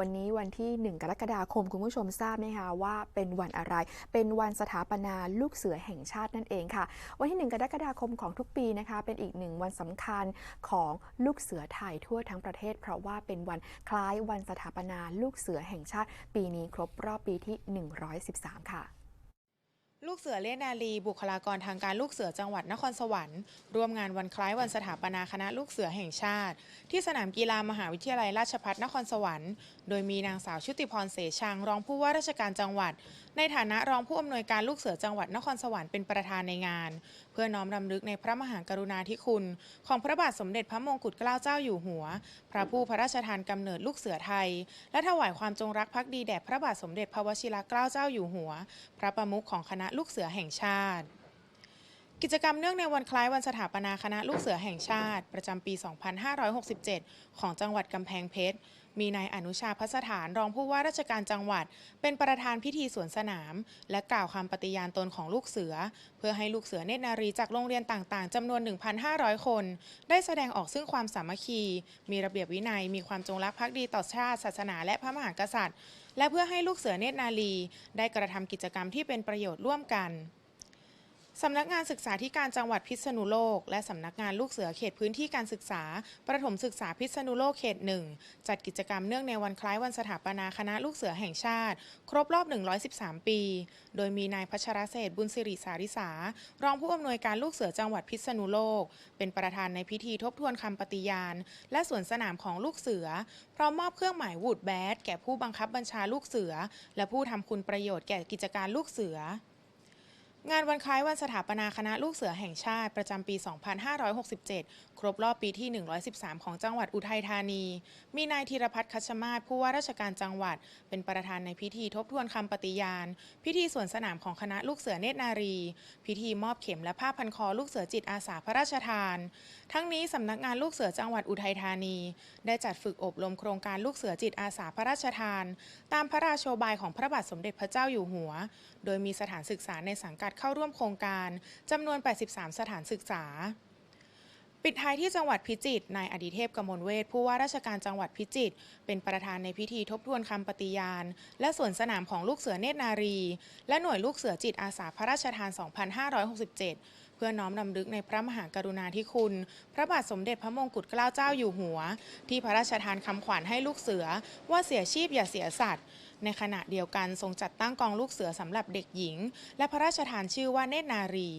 วันนี้วันที่ 1 กรกฎาคมคุณผู้ชมทราบไหมคะว่าเป็นวันอะไร เป็นวันสถาปนาลูกเสือแห่งชาตินั่นเองค่ะ วันที่ 1 กรกฎาคมของทุกปีนะคะ เป็นอีกหนึ่งวันสำคัญของลูกเสือไทยทั่วทั้งประเทศ เพราะว่าเป็นวันคล้ายวันสถาปนาลูกเสือแห่งชาติ ปีนี้ครบรอบปีที่ 113 ค่ะ ลูกเสือเลนนาลี บุคลากรทางการลูกเสือจังหวัดนครสวรรค์ร่วมงานวันคล้ายวันสถาปนาคณะลูกเสือแห่งชาติ ที่สนามกีฬามหาวิทยาลัยราชภัฏนครสวรรค์ โดยมีนางสาวชุติพรเสชังรองผู้ว่าราชการจังหวัด ในฐานะรองผู้อำนวยการลูกเสือจังหวัดนครสวรรค์เป็นประธานในงาน เพื่อน้อมรำลึกในพระมหากรุณาธิคุณ ของพระบาทสมเด็จพระมงกุฎเกล้าเจ้าอยู่หัว พระผู้พระราชทานกำเนิดลูกเสือไทย และถวายความจงรักภักดีแด่พระบาทสมเด็จพระวชิรเกล้าเจ้าอยู่หัว พระประมุขของคณะลูกเสือแห่งชาติ กิจกรรมเนื่องในวันคล้ายวันสถาปนาคณะลูกเสือแห่งชาติ ประจำปี 2567 ของจังหวัดกำแพงเพชร มีนายอนุชาพัสถานรองผู้ว่าราชการจังหวัด เป็นประธานพิธีสวนสนาม และกล่าวคำปฏิญาณตนของลูกเสือ เพื่อให้ลูกเสือเนตรนารีจากโรงเรียนต่างๆจำนวน 1,500 คน ได้แสดงออกซึ่งความสามัคคี มีระเบียบวินัย มีความจงรักภักดีต่อชาติ ศาสนา และพระมหากษัตริย์ และเพื่อให้ลูกเสือเนตรนารีได้กระทำกิจกรรมที่เป็นประโยชน์ร่วมกัน สำนักงานศึกษาธิการจังหวัดพิษณุโลก และสำนักงานลูกเสือเขตพื้นที่การศึกษา ประถมศึกษาพิษณุโลกเขตหนึ่งจัดกิจกรรมเนื่องในวันคล้ายวันสถาปนาคณะลูกเสือแห่งชาติ ครบรอบ 113 ปี โดยมีนายพัชรเศษบุญสิริสาริสา รองผู้อำนวยการลูกเสือจังหวัดพิษณุโลก เป็นประธานในพิธีทบทวนคำปฏิญาณ และสวนสนามของลูกเสือ พร้อมมอบเครื่องหมายวูดแบดแก่ผู้บังคับบัญชาลูกเสือ และผู้ทำคุณประโยชน์แก่กิจการลูกเสือ งานวันคล้ายวันสถาปนาคณะลูกเสือแห่งชาติประจำปี 2567 ครบรอบปีที่ 113 ของจังหวัดอุทัยธานี มีนายธีรพัฒน์คัชมาศผู้ว่าราชการจังหวัด เป็นประธานในพิธีทบทวนคำปฏิญาณ พิธีสวนสนามของคณะลูกเสือเนตรนารี พิธีมอบเข็มและผ้าพันคอลูกเสือจิตอาสาพระราชทาน ทั้งนี้สำนักงานลูกเสือจังหวัดอุทัยธานี ได้จัดฝึกอบรมโครงการลูกเสือจิตอาสาพระราชทาน ตามพระราโชบายของพระบาทสมเด็จพระเจ้าอยู่หัว โดยมีสถานศึกษาในสังกัดเข้าร่วมโครงการจำนวน 83 สถานศึกษา ปิดท้ายที่จังหวัดพิจิตร นายอดิเทพกมลเวทผู้ว่าราชการจังหวัดพิจิตร เป็นประธานในพิธีทบทวนคำปฏิญาณ และสวนสนามของลูกเสือเนตรนารี และหน่วยลูกเสือจิตอาสาพระราชทาน 2567เพื่อน้อมรำลึกในพระมหากรุณาธิคุณ พระบาทสมเด็จพระมงกุฎเกล้าเจ้าอยู่หัว ที่พระราชทานคำขวัญให้ลูกเสือว่าเสียชีพอย่าเสียสัตว์ ในขณะเดียวกันทรงจัดตั้งกองลูกเสือสำหรับเด็กหญิง และพระราชทานชื่อว่าเนตรนารี